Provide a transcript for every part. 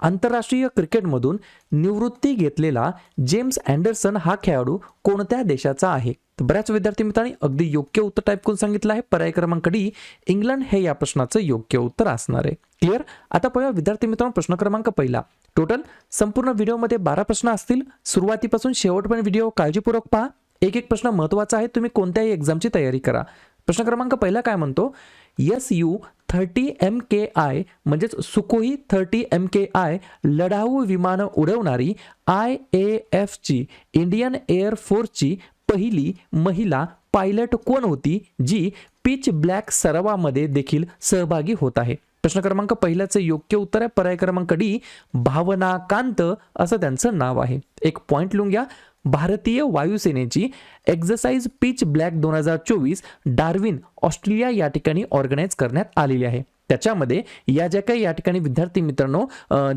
आंतरराष्ट्रीय क्रिकेटमधून निवृत्ती घेतलेला जेम्स अँडरसन हा खेळाडू कोणत्या देशाचा आहे? तर बऱ्याच विद्यार्थी मित्रांनी अगदी योग्य उत्तर टाईप करून सांगितलं आहे. पर्याय क्रमांक डी इंग्लंड हे या प्रश्नाचं योग्य उत्तर असणार आहे. क्लिअर आता पाहूया विद्यार्थी मित्रांनो प्रश्न क्रमांक पहिला. टोटल संपूर्ण व्हिडिओमध्ये बारा प्रश्न असतील. सुरुवातीपासून शेवटपर्यंत व्हिडिओ काळजीपूर्वक पहा. एक एक प्रश्न महत्त्वाचा आहे. तुम्ही कोणत्याही एक्झामची तयारी करा. प्रश्न क्रमांक पहिला काय म्हणतो? S U thirty M K I म्हणजेच Sukhoi thirty M K I लढाऊ विमानं उडवणारी आय ए एफची इंडियन एअर फोर्सची पहिली महिला पायलट कोण होती जी पिच ब्लॅक सरावामध्ये देखील सहभागी होत आहे? प्रश्न क्रमांक पहिल्याचं योग्य उत्तर आहे. पर्याय क्रमांक डी भावना कांत असं त्यांचं नाव आहे. एक पॉइंट लिहून घ्या. भारतीय वायुसेनेची एक्झरसाइज पिच ब्लॅक दोन हजार चोवीस डार्विन ऑस्ट्रेलिया या ठिकाणी ऑर्गनाईज करण्यात आलेली आहे. त्याच्यामध्ये या ज्या काही या ठिकाणी विद्यार्थी मित्रांनो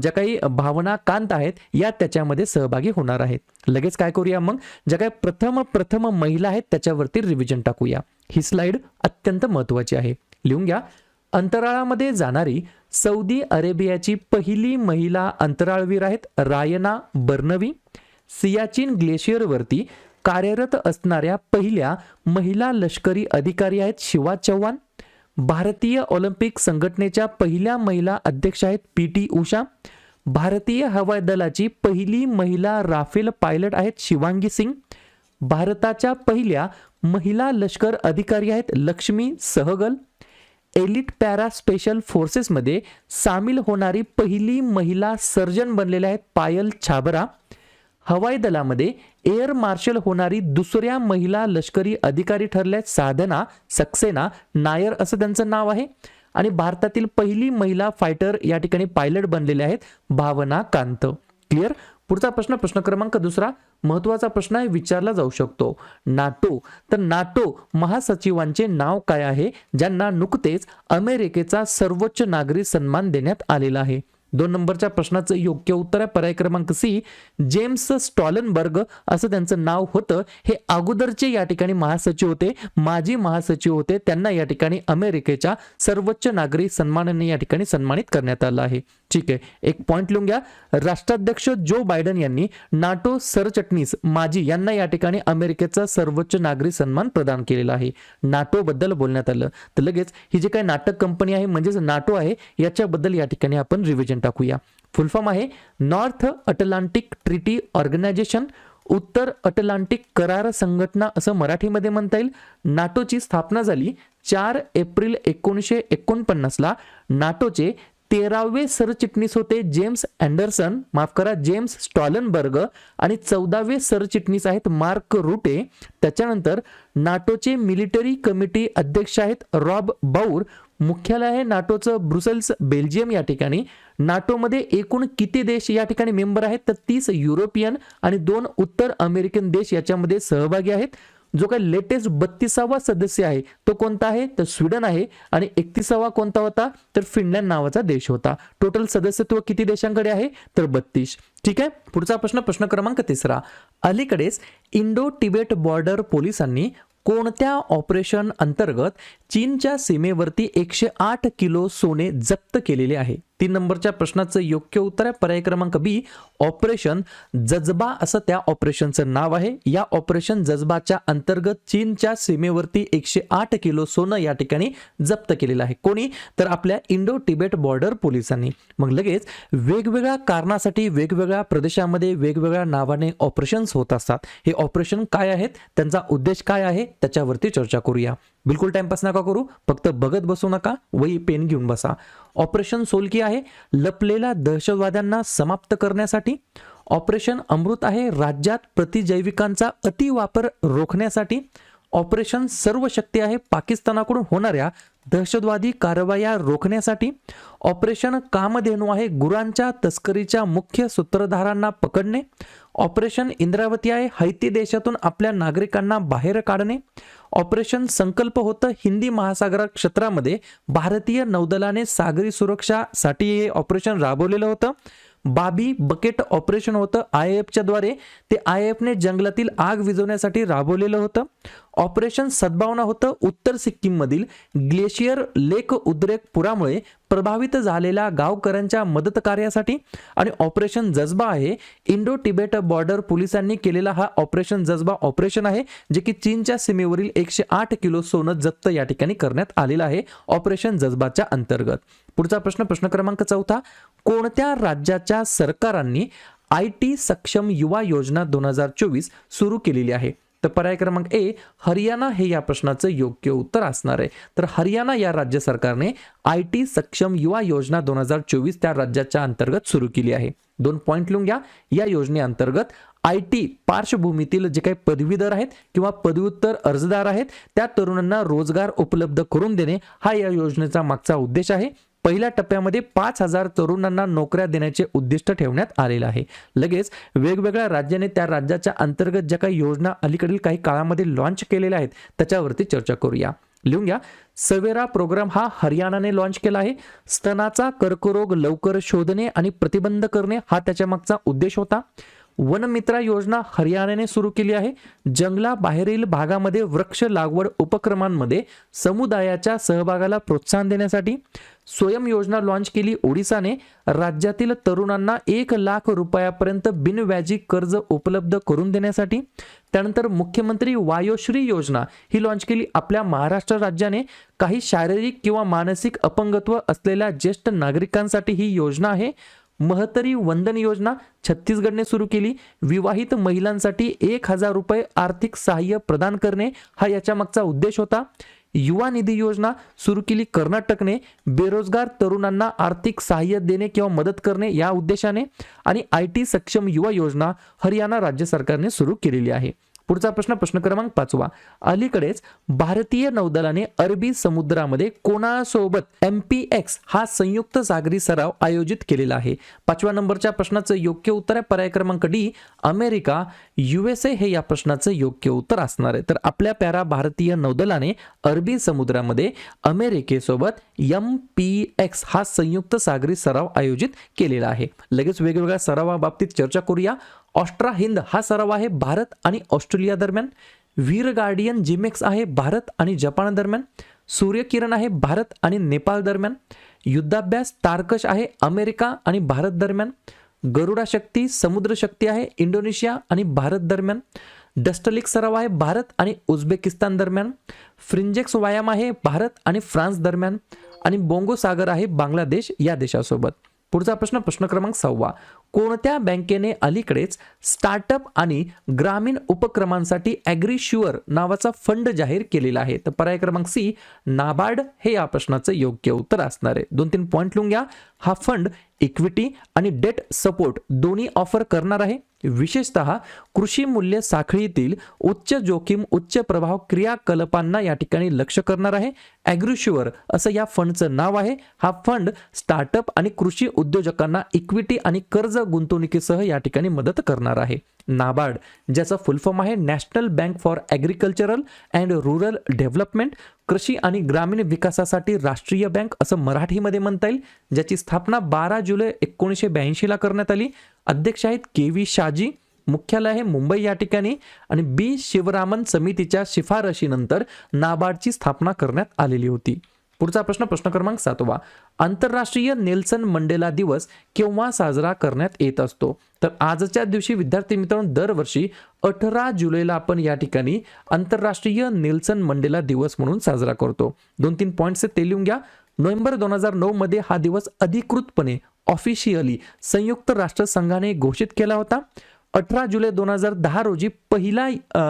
ज्या काही भावना कांत आहेत या त्याच्यामध्ये सहभागी होणार आहेत. लगेच काय करूया मग? ज्या काही प्रथम प्रथम महिला आहेत त्याच्यावरती रिव्हिजन टाकूया. ही स्लाइड अत्यंत महत्वाची आहे. लिहून घ्या. अंतराळामध्ये जाणारी सौदी अरेबियाची पहिली महिला अंतराळवीर आहेत रायना बर्नवी. सियाचीन ग्लेशियरवरती कार्यरत असणाऱ्या पहिल्या महिला लष्करी अधिकारी आहेत शिवा चव्हाण भारतीय ऑलिम्पिक संघटनेच्या पहिल्या महिला अध्यक्ष आहेत पी टी उषा. भारतीय हवाई दलाची पहिली महिला राफेल पायलट आहेत शिवांगी सिंग. भारताच्या पहिल्या महिला लष्कर अधिकारी आहेत Lakshmi Sehgal. Elite para special फोर्सेसमध्ये सामील होणारी पहिली महिला सर्जन बनलेल्या आहेत पायल छाबरा. हवाई दलामध्ये एअर मार्शल होणारी दुसऱ्या महिला लष्करी अधिकारी ठरल्या साधना सक्सेना नायर असं त्यांचं नाव आहे. आणि भारतातील पहिली महिला फायटर या ठिकाणी पायलट बनलेले आहेत भावना कांत. क्लिअर पुढचा प्रश्न प्रश्न क्रमांक दुसरा. महत्त्वाचा प्रश्न आहे विचारला जाऊ शकतो. नाटो. तर नाटो महासचिवांचे नाव काय आहे? ज्यांना नुकतेच अमेरिकेचा सर्वोच्च नागरी सन्मान देण्यात आलेला आहे. दोन नंबरच्या प्रश्नाचं योग्य उत्तर आहे. पर्याय क्रमांक सी जेम्स स्टॉलनबर्ग असं त्यांचं नाव होतं. हे अगोदरचे या ठिकाणी महासचिव होते. माजी महासचिव होते. त्यांना या ठिकाणी अमेरिकेच्या सर्वोच्च नागरी सन्मानाने या ठिकाणी सन्मानित करण्यात आलं आहे. ठीक आहे. एक पॉइंट लिहून घ्या. राष्ट्राध्यक्ष जो बायडन यांनी नाटो सरचटणीस माजी यांना या ठिकाणी अमेरिकेचा सर्वोच्च नागरी सन्मान प्रदान केलेला आहे. नाटो बद्दल बोलण्यात आलं. तर लगेच ही जी काही नाटक कंपनी आहे म्हणजेच नाटो आहे याच्याबद्दल या ठिकाणी आपण रिव्हिजन टाकूया. फुल फॉर्म आहे नॉर्थ अटलांटिक ट्रिटी ऑर्गनायझेशन उत्तर अटलांटिक करार संघटना असं मराठीमध्ये म्हणता येईल. नाटोची स्थापना झाली चार एप्रिल एकोणीसशे एकोणपन्नासला. नाटोचे तेरावे सरचिटणीस होते जेम्स अँडरसन माफ करा जेम्स स्टॉलनबर्ग आणि चौदावे सरचिटणीस आहेत मार्क रुटे. त्याच्यानंतर नाटोचे मिलिटरी कमिटी अध्यक्ष आहेत रॉब बाऊर. मुख्यालय आहे नाटोचं ब्रुसेल्स बेल्जियम या ठिकाणी. नाटोमध्ये एकूण किती देश या ठिकाणी मेंबर आहेत? तर तीस युरोपियन आणि दोन उत्तर अमेरिकन देश याच्यामध्ये सहभागी आहेत. जो काही लेटेस्ट बत्तीसावा सदस्य आहे तो कोणता आहे? तर स्वीडन आहे आणि एकतीसावा कोणता होता? तर फिनलँड नावाचा देश होता. टोटल सदस्यत्व किती देशांकडे आहे? तर बत्तीस. ठीक आहे? पुढचा प्रश्न प्रश्न क्रमांक तिसरा. अलीकडेच इंडो तिबेट बॉर्डर पोलिसांनी कोणत्या ऑपरेशन अंतर्गत चीनच्या सीमेवरती एकशे आठ किलो सोने जप्त केलेले आहे? तीन नंबरच्या प्रश्नाचं योग्य उत्तर आहे. पर्याय क्रमांक बी ऑपरेशन जजबा असं त्या ऑपरेशनचं नाव आहे. या ऑपरेशन जजबाच्या अंतर्गत चीनच्या सीमेवरती एकशे आठ किलो सोनं या ठिकाणी जप्त केलेलं आहे. कोणी? तर आपल्या इंडो तिबेट बॉर्डर पोलिसांनी. मग लगेच वेगवेगळ्या कारणासाठी वेगवेगळ्या प्रदेशामध्ये वेगवेगळ्या नावाने ऑपरेशन्स होत असतात. हे ऑपरेशन काय आहेत? त्यांचा उद्देश काय आहे? त्याच्यावरती चर्चा करूया. बिलकुल टाइमपास नका करू. फक्त बघत बसू नका. वही पेन घेऊन बसा. ऑपरेशन सोलकी आहे. लपलेल्या दहशतवाद्यांना समाप्त करण्यासाठी. ऑपरेशन अमृत आहे. राज्यात प्रतिजैविकांचा अतिवापर रोखण्यासाठी. ऑपरेशन सर्व शक्ती आहे पाकिस्तानाकडून होणाऱ्या दहशतवादी कारवाया रोखण्यासाठी. ऑपरेशन कामधेनू आहे गुरांच्या तस्करीच्या मुख्य सूत्रधारांना पकडणे. ऑपरेशन इंद्रावती आहे हैती देशातून आपल्या नागरिकांना बाहेर काढणे. ऑपरेशन संकल्प होतं हिंदी महासागर क्षेत्रामध्ये भारतीय नौदलाने सागरी सुरक्षासाठी हे ऑपरेशन राबवलेलं होतं. बाबी बकेट ऑपरेशन होतं आय एफच्या द्वारे. ते आय एफने जंगलातील आग विझवण्यासाठी राबवलेलं होतं. ऑपरेशन सद्भावना होतं. उत्तर सिक्कीममधील ग्लेशियर लेक उद्रेक पुरामुळे प्रभावित झालेल्या गावकऱ्यांच्या मदत कार्यासाठी आणि ऑपरेशन जज्बा आहे. इंडो तिबेट बॉर्डर पोलिसांनी केलेला हा ऑपरेशन जज्बा ऑपरेशन आहे जे की चीनच्या सीमेवरील एकशे आठ किलो सोनं जप्त या ठिकाणी करण्यात आलेलं आहे ऑपरेशन जज्बाच्या अंतर्गत. पुढचा प्रश्न प्रश्न क्रमांक चौथा. कोणत्या राज्याच्या सरकारांनी आय टी सक्षम युवा योजना दोन हजार चोवीस सुरू केलेली आहे? तर पर्याय क्रमांक ए हरियाणा हे या प्रश्नाचं योग्य उत्तर असणार आहे. तर हरियाणा या राज्य सरकारने आय टी सक्षम युवा योजना दोन हजार चोवीस त्या राज्याच्या अंतर्गत सुरू केली आहे. दोन पॉईंट लिहून घ्या. या योजनेअंतर्गत आय टी पार्श्वभूमीतील जे काही पदवीधर आहेत किंवा पदव्युत्तर अर्जदार आहेत त्या तरुणांना रोजगार उपलब्ध करून देणे हा या योजनेचा मागचा उद्देश आहे. पहिल्या टप्प्यामध्ये पाच हजार तरुणांना नोकऱ्या देण्याचे उद्दिष्ट ठेवण्यात आलेलं आहे. लगेच वेगवेगळ्या राज्याने त्या राज्याच्या अंतर्गत ज्या काही योजना अलीकडील काही काळामध्ये लॉन्च केलेल्या आहेत त्याच्यावरती चर्चा करूया. लिहून घ्या. सवेरा प्रोग्राम हा हरियाणाने लॉन्च केला आहे. स्तनाचा कर्करोग लवकर शोधणे आणि प्रतिबंध करणे हा त्याच्या मागचा उद्देश होता. वनमित्रा योजना हरियाणाने सुरू केली आहे. जंगलाबाहेरील भागामध्ये वृक्ष लागवड उपक्रमांमध्ये समुदायाच्या सहभागाला प्रोत्साहन देण्यासाठी स्वयं योजना लॉन्च केली. ओडिसाने राज्यातील तरुणांना एक लाख रुपयापर्यंत बिनव्याजी कर्ज उपलब्ध करून देण्यासाठी त्यानंतर मुख्यमंत्री वायोश्री योजना ही लॉन्च केली. आपल्या महाराष्ट्र राज्याने काही शारीरिक किंवा मानसिक अपंगत्व असलेल्या ज्येष्ठ नागरिकांसाठी ही योजना आहे. महतरी वंदन योजना छत्तीसगडने सुरू केली. विवाहित महिलांसाठी एक हजार रुपये आर्थिक सहाय्य प्रदान करणे हा याच्या मागचा उद्देश होता. युवा निधी योजना सुरू केली कर्नाटकने. बेरोजगार तरुणांना आर्थिक सहाय्य देणे किंवा मदत करणे या उद्देशाने. आणि आय टी सक्षम युवा योजना हरियाणा राज्य सरकारने सुरू केलेली आहे. पुढचा प्रश्न प्रश्न क्रमांक पाचवा. अलीकडेच भारतीय नौदलाने अरबी समुद्रामध्ये कोणासोबत एम पी एक्स हा संयुक्त सागरी सराव आयोजित केलेला आहे? पाचव्या नंबरच्या प्रश्नाचं योग्य उत्तर आहे. पर्याय क्रमांक डी अमेरिका युएसए हे या प्रश्नाचं योग्य उत्तर असणार आहे. तर आपल्या प्यारा भारतीय नौदलाने अरबी समुद्रामध्ये अमेरिकेसोबत एम पी एक्स हा संयुक्त सागरी सराव आयोजित केलेला आहे. लगेच वेगवेगळ्या सरावाबाबतीत चर्चा करूया. ऑस्ट्रा हिंद हा सराव आहे भारत आणि ऑस्ट्रेलिया दरम्यान. वीर गार्डियन जिमेक्स आहे भारत आणि जपान दरम्यान. सूर्यकिरण आहे भारत आणि नेपाळ दरम्यान. युद्धाभ्यास तारकश आहे अमेरिका आणि भारत दरम्यान. गरुडा शक्ती समुद्र शक्ती आहे इंडोनेशिया आणि भारत दरम्यान. डस्टलिक सराव आहे भारत आणि उझबेकिस्तान दरम्यान. फ्रिंजेक्स व्यायाम आहे भारत आणि फ्रान्स दरम्यान. आणि बोंगो सागर आहे बांगलादेश या देशासोबत. पुढचा प्रश्न प्रश्न क्रमांक सहावा. कोणत्या बँकेने अलीकडेच स्टार्टअप आणि ग्रामीण उपक्रमांसाठी ॲग्रीश्युअर नावाचा फंड जाहीर केलेला आहे? तर पर्याय क्रमांक सी नाबार्ड हे या प्रश्नाचं योग्य उत्तर असणार आहे. दोन तीन पॉईंट लिहून घ्या. हा फंड इक्विटी आणि डेट सपोर्ट दोन्ही ऑफर करणार आहे. विशेषतः कृषी मूल्य साखळीतील उच्च जोखीम उच्च प्रभाव क्रियाकलापांना या ठिकाणी लक्ष करणार आहे. ॲग्रिश्युअर असं या फंडचं नाव आहे. हा फंड स्टार्टअप आणि कृषी उद्योजकांना इक्विटी आणि कर्ज गुंतवणुकीसह या ठिकाणी मदत करणार आहे. नाबार्ड ज्याचा फुल फॉर्म आहे National Bank for Agricultural and Rural Development कृषी आणि ग्रामीण विकासासाठी राष्ट्रीय बँक असं मराठीमध्ये म्हणता येईल ज्याची स्थापना बारा जुलै एकोणीसशे ब्याऐंशीला करण्यात आली. अध्यक्ष आहेत के व्ही शाजी मुख्यालय आहे मुंबई या ठिकाणी आणि बी शिवरामन समितीच्या शिफारशीनंतर नाबार्डची स्थापना करण्यात आलेली होती. पुढचा प्रश्न प्रश्न क्रमांक सातवा. आंतरराष्ट्रीय नेल्सन मंडेला दिवस केव्हा साजरा करण्यात येत असतो? तर आजच्या दिवशी विद्यार्थी मित्रांनो दरवर्षी अठरा जुलैला आपण या ठिकाणी आंतरराष्ट्रीय नेल्सन मंडेला दिवस म्हणून साजरा करतो. दोन तीन पॉईंट्स ते लिहून घ्या. नोव्हेंबर दोन हजार नऊ मध्ये हा दिवस अधिकृतपणे ऑफिशियली संयुक्त राष्ट्रसंघाने घोषित केला होता. अठरा जुलै दोन हजार दहा रोजी पहिला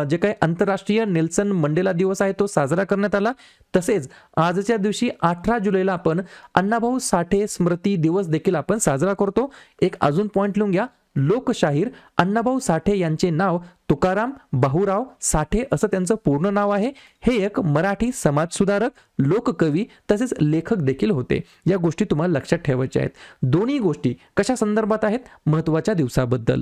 जे काही आंतरराष्ट्रीय नेल्सन मंडेला दिवस आहे तो साजरा करण्यात आला. तसेच आजच्या दिवशी अठरा जुलैला आपण अण्णाभाऊ साठे स्मृती दिवस देखील आपण साजरा करतो. एक अजून पॉईंट लिहून घ्या. लोकशाहीर अण्णाभाऊ साठे यांचे नाव तुकाराम बाहुराव साठे असं त्यांचं पूर्ण नाव आहे. हे एक मराठी समाजसुधारक लोककवी तसेच लेखक देखील होते. या गोष्टी तुम्हाला लक्षात ठेवायच्या आहेत. दोन्ही गोष्टी कशा संदर्भात आहेत? महत्त्वाच्या दिवसाबद्दल.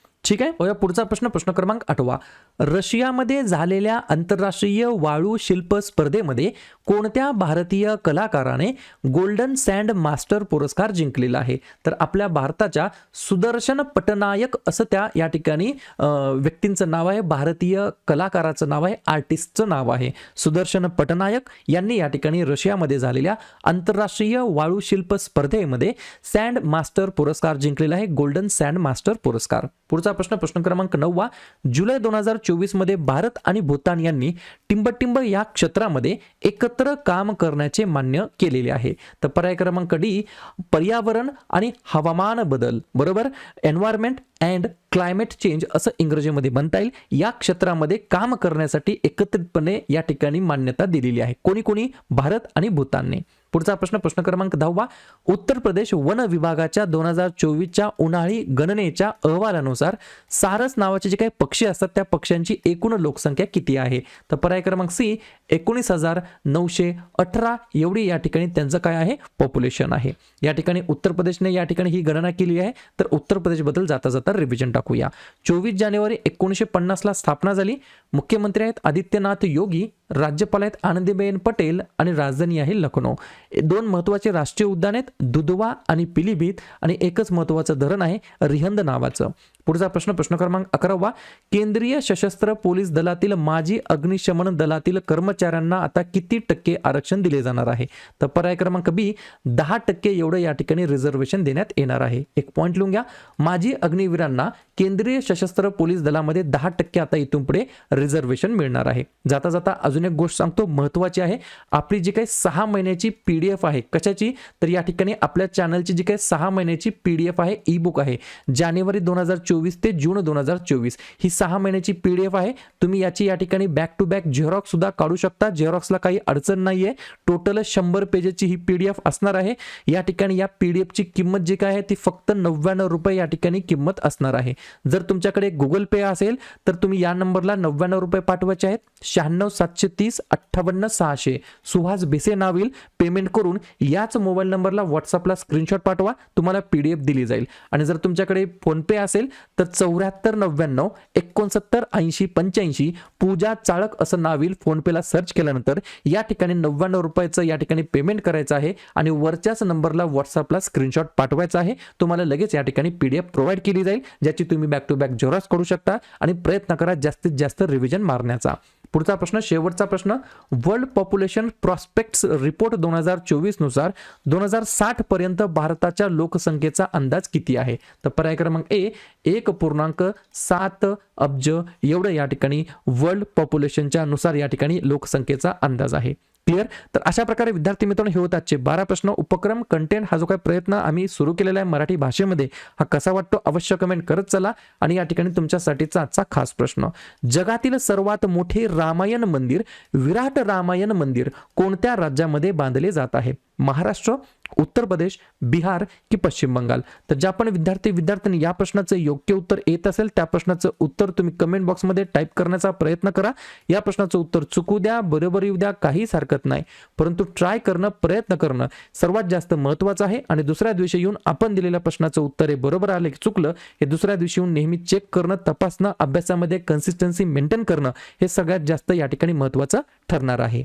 ठीक आहे? बघा पुढचा प्रश्न प्रश्न क्रमांक आठवा. रशियामध्ये झालेल्या आंतरराष्ट्रीय वाळू शिल्प स्पर्धेमध्ये कोणत्या भारतीय कलाकाराने गोल्डन सँड मास्टर पुरस्कार जिंकलेला आहे? तर आपल्या भारताच्या सुदर्शन पटनायक असं त्या या ठिकाणी व्यक्तींचं नाव आहे. भारतीय कलाकाराचं नाव आहे. आर्टिस्टचं नाव आहे. सुदर्शन पटनायक यांनी या ठिकाणी रशियामध्ये झालेल्या आंतरराष्ट्रीय वाळू शिल्प स्पर्धेमध्ये सँड मास्टर पुरस्कार जिंकलेला आहे. गोल्डन सँड मास्टर पुरस्कार. पुढचा प्रश्न प्रश्न क्रमांक नववा जुलै दोन हजार चोवीसमध्ये भारत आणि भूतान यांनी टिंबटिंब या क्षेत्रामध्ये एकत्र काम करण्याचे मान्य केलेले आहे. तर पर्याय क्रमांक डी पर्यावरण आणि हवामान बदल. बरोबर? एन्व्हायरमेंट अँड क्लायमेट चेंज असं इंग्रजीमध्ये म्हणता येईल. या क्षेत्रामध्ये काम करण्यासाठी एकत्रितपणे या ठिकाणी मान्यता दिलेली आहे. कोणी कोणी? भारत आणि भूतानने. पुढचा प्रश्न प्रश्न क्रमांक दहावा. उत्तर प्रदेश वन विभागाच्या दोन हजार चोवीसच्या उन्हाळी गणनेच्या अहवालानुसार सारस नावाचे जे काही पक्षी असतात त्या पक्ष्यांची एकूण लोकसंख्या किती आहे? तर पर्याय क्रमांक सी एकोणीस हजार नऊशे अठरा एवढी या ठिकाणी त्यांचं काय आहे? पॉप्युलेशन आहे. या ठिकाणी उत्तर प्रदेशने या ठिकाणी ही गणना केली आहे. तर उत्तर प्रदेशबद्दल जाता जाता रिव्हिजन टाकूया. चोवीस जानेवारी एकोणीसशे पन्नासला स्थापना झाली. मुख्यमंत्री आहेत आदित्यनाथ योगी राज्यपाल आहेत आनंदीबेन पटेल आणि राजधानी आहे लखनौ. दोन महत्त्वाचे राष्ट्रीय उद्यान आहेत दुधवा आणि पिलीभीत आणि एकच महत्त्वाचं धरण आहे रिहंद नावाचं. पुढचा प्रश्न प्रश्न क्रमांक अकरावा. केंद्रीय सशस्त्र पोलीस दलातील माजी अग्निशमन दलातील कर्मचाऱ्यांना आता किती टक्के आरक्षण दिले जाणार आहे? तर पर्याय क्रमांक बी दहा टक्के एवढं या ठिकाणी रिझर्वेशन देण्यात येणार आहे. एक पॉईंट लिहून घ्या. माजी अग्निवीरांना केंद्रीय सशस्त्र पोलीस दलामध्ये दहा टक्के आता इथून पुढे रिझर्वेशन मिळणार आहे. जाता जाता अजून एक गोष्ट सांगतो महत्त्वाची आहे. आपली जी काही सहा महिन्याची पी डी एफ आहे. कशाची? तर या ठिकाणी आपल्या चॅनलची जी काही सहा महिन्याची पी डी एफ आहे ई बुक आहे. जानेवारी दोन हजार चोवीस ते जून दोन हजार चोवीस. ही सहा महिन्याची पी डी एफ आहे. तुम्ही याची या ठिकाणी बॅक टू बॅक झेरॉक्स सुद्धा काढू शकता. झेरॉक्सला काही अडचण नाही आहे टोटल शंभर पेजेसची ही पी डी एफ असणार आहे. या ठिकाणी या पी डी एफची किंमत जी काय आहे ती फक्त नव्याण्णव रुपये या ठिकाणी किंमत असणार आहे. जर तुमच्याकडे गुगल पे असेल तर तुम्ही या नंबरला नव्याण्णव रुपये पाठवायचे आहेत. शहाण्णव सातशे तीस अठ्ठावन्न सहाशे. सुहास भिसे नाव येईल. पेमेंट करून याच मोबाईल नंबरला व्हॉट्सअपला स्क्रीनशॉट पाठवा तुम्हाला पी डी एफ दिली जाईल. आणि जर तुमच्याकडे फोनपे असेल तर चौऱ्याहत्तर नव्याण्णव एकोणसत्तर ऐंशी पंच्याऐंशी पूजा चाळक असं नाव येईल. फोनपेला सर्च केल्यानंतर या ठिकाणी नव्याण्णव रुपयाचं या ठिकाणी पेमेंट करायचं आहे आणि वरच्याच नंबरला व्हॉट्सअपला स्क्रीनशॉट पाठवायचा आहे. तुम्हाला लगेच या ठिकाणी पी डी एफ प्रोव्हाइड केली जाईल ज्याची तुम्ही बॅक टू बॅक झेरॉक्स करू शकता आणि प्रयत्न करा जास्तीत जास्त रिव्हिजन मारण्याचा. पुढचा प्रश्न शेवटचा प्रश्न वर्ल्ड पॉप्युलेशन प्रॉस्पेक्ट्स रिपोर्ट दोन हजार चोवीसनुसार दोन हजार साठ पर्यंत भारताच्या लोकसंख्येचा अंदाज किती आहे? तर पर्याय क्रमांक ए एक पूर्णांक सात अब्ज एवढं या ठिकाणी वर्ल्ड पॉप्युलेशनच्या नुसार या ठिकाणी लोकसंख्येचा अंदाज आहे. क्लिअर तर अशा प्रकारे विद्यार्थी मित्रांनो हे होत आजचे बारा प्रश्न. उपक्रम कंटेंट हा जो काही प्रयत्न आम्ही सुरू केलेला आहे मराठी भाषेमध्ये हा कसा वाटतो अवश्य कमेंट करत चला. आणि या ठिकाणी तुमच्यासाठीचा आजचा खास प्रश्न. जगातील सर्वात मोठे रामायण मंदिर विराट रामायण मंदिर कोणत्या राज्यामध्ये बांधले जात आहे? महाराष्ट्र उत्तर प्रदेश बिहार की पश्चिम बंगाल. तर ज्या पण विद्यार्थी विद्यार्थ्यांनी या प्रश्नाचं योग्य उत्तर येत असेल त्या प्रश्नाचं उत्तर तुम्ही कमेंट बॉक्समध्ये टाईप करण्याचा प्रयत्न करा. या प्रश्नाचं उत्तर चुकू द्या बरोबर येऊ द्या काहीच हरकत नाही. परंतु ट्राय करणं प्रयत्न करणं सर्वात जास्त महत्त्वाचं आहे. आणि दुसऱ्या दिवशी येऊन आपण दिलेल्या प्रश्नाचं उत्तर हे बरोबर आलं की चुकलं हे दुसऱ्या दिवशी येऊन नेहमी चेक करणं तपासणं अभ्यासामध्ये कन्सिस्टन्सी मेंटेन करणं हे सगळ्यात जास्त या ठिकाणी महत्त्वाचं ठरणार आहे.